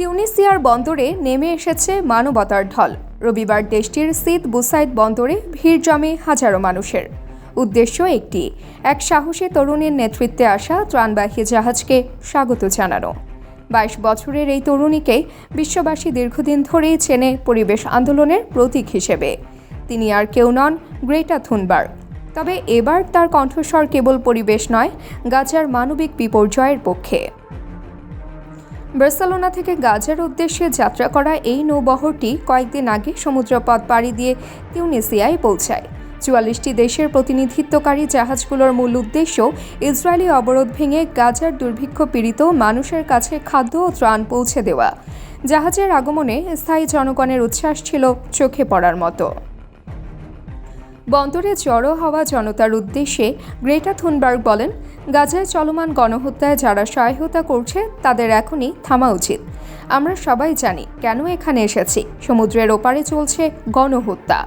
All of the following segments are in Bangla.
তিউনিসিয়ার বন্দরে নেমে এসেছে মানবতার ঢল। রবিবার দেশটির সিদ বুসাইদ বন্দরে ভিড় জমে হাজারো মানুষের। উদ্দেশ্য একটি, এক সাহসী তরুণীর নেতৃত্বে আসা ত্রাণবাহী জাহাজকে স্বাগত জানানো। বাইশ বছরের এই তরুণীকে বিশ্ববাসী দীর্ঘদিন ধরেই চেনে পরিবেশ আন্দোলনের প্রতীক হিসেবে। তিনি আর কেউ নন গ্রেটা থুনবার্গ। তবে এবার তার কণ্ঠস্বর কেবল পরিবেশ নয়, গাজার মানবিক বিপর্যয়ের পক্ষে। বার্সেলোনা থেকে গাজার উদ্দেশ্যে যাত্রা করা এই নৌবহরটি কয়েকদিন আগে সমুদ্রপথ পাড়ি দিয়ে তিউনিসিয়ায় পৌঁছায়। চুয়াল্লিশটি দেশের প্রতিনিধিত্বকারী জাহাজগুলোর মূল উদ্দেশ্য ইসরায়েলি অবরোধ ভেঙে গাজার দুর্ভিক্ষ পীড়িত মানুষের কাছে খাদ্য ও ত্রাণ পৌঁছে দেওয়া। জাহাজের আগমনে স্থায়ী জনগণের উচ্ছ্বাস ছিল চোখে পড়ার মতো। বন্দরে জড়ো হওয়া জনতার উদ্দেশ্যে গ্রেটা থুনবার্গ বলেন গাজায় চলমান গণহত্যায় যারা সহায়তা করছে, তাদের এখনই থামা উচিত। আমরা সবাই জানি কেন এখানে এসেছি। সমুদ্রের ওপারে চলছে গণহত্যা।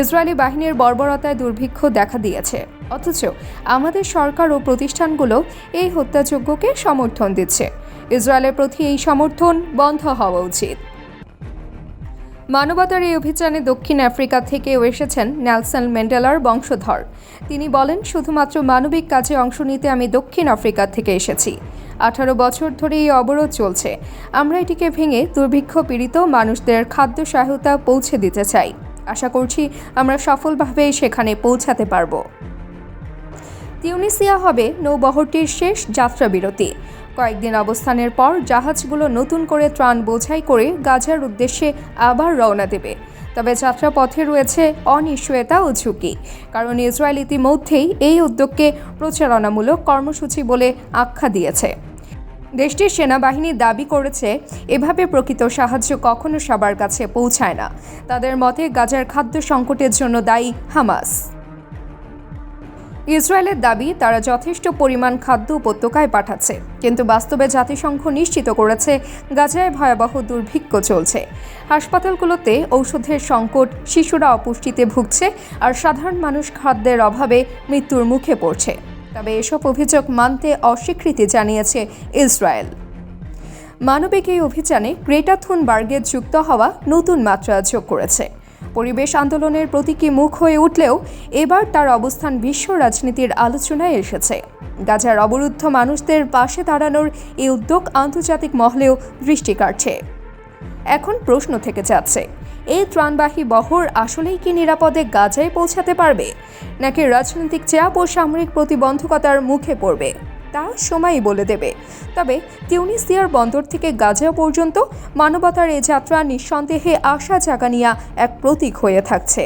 ইসরায়েলি বাহিনীর বর্বরতায় দুর্ভিক্ষ দেখা দিয়েছে। অথচ আমাদের সরকার ও প্রতিষ্ঠানগুলো এই হত্যাযজ্ঞকে সমর্থন দিচ্ছে। ইসরায়েলের প্রতি এই সমর্থন বন্ধ হওয়া উচিত। মানবতার এই অভিযানে দক্ষিণ আফ্রিকা থেকেও এসেছেন নেলসন ম্যান্ডেলার বংশধর। তিনি বলেন, শুধুমাত্র মানবিক কাজে অংশ নিতে আমি দক্ষিণ আফ্রিকা থেকে এসেছি। আঠারো বছর ধরে এই অবরোধ চলছে। আমরা এটিকে ভেঙে দুর্ভিক্ষ পীড়িত মানুষদের খাদ্য সহায়তা পৌঁছে দিতে চাই। আশা করছি আমরা সফলভাবে সেখানে পৌঁছাতে পারব। তিউনিসিয়া হবে নৌবহরটির শেষ যাত্রা বিরতি কয়েকদিন অবস্থানের পর জাহাজগুলো নতুন করে ত্রাণ বোঝাই করে গাজার উদ্দেশ্যে আবার রওনা দেবে। তবে যাত্রাপথে রয়েছে অনিশ্চয়তা ও ঝুঁকি, কারণ ইসরায়েল ইতিমধ্যেই এই উদ্যোগকে প্রচারণামূলক কর্মসূচি বলে আখ্যা দিয়েছে। দেশটির সেনাবাহিনী দাবি করেছে, এভাবে প্রকৃত সাহায্য কখনো সবার কাছে পৌঁছায় না। তাদের মতে, গাজার খাদ্য সংকটের জন্য দায়ী হামাস। ইসরায়েলের দাবি, তারা যথেষ্ট পরিমাণ খাদ্য উপত্যকায় পাঠাচ্ছে। কিন্তু বাস্তবে জাতিসংঘ নিশ্চিত করেছে, গাজায় ভয়াবহ দুর্ভিক্ষ চলছে। হাসপাতালগুলোতে ঔষধের সংকট, শিশুরা অপুষ্টিতে ভুগছে, আর সাধারণ মানুষ খাদ্যের অভাবে মৃত্যুর মুখে পড়ছে। তবে এসব অভিযোগ মানতে অস্বীকৃতি জানিয়েছে ইসরায়েল। মানবিক এই অভিযানে গ্রেটা থুনবার্গের যুক্ত হওয়া নতুন মাত্রা যোগ করেছে। পরিবেশ আন্দোলনের প্রতীকী মুখ হয়ে উঠলেও এবার তার অবস্থান বিশ্ব রাজনীতির আলোচনায় এসেছে। গাজার অবরুদ্ধ মানুষদের পাশে দাঁড়ানোর এই উদ্যোগ আন্তর্জাতিক মহলেও দৃষ্টি কাটছে এখন প্রশ্ন থেকে যাচ্ছে, এই ত্রাণবাহী বহর আসলেই কি নিরাপদে গাজায় পৌঁছাতে পারবে? নাকি রাজনৈতিক চাপ ও সামরিক প্রতিবন্ধকতার মুখে পড়বে? তা সময়ই বলে দেবে। তবে তিউনিসিয়ার বন্দর থেকে গাজা পর্যন্ত মানবতার এ যাত্রা নিঃসন্দেহে আশা জাগানিয়া এক প্রতীক হয়ে থাকছে।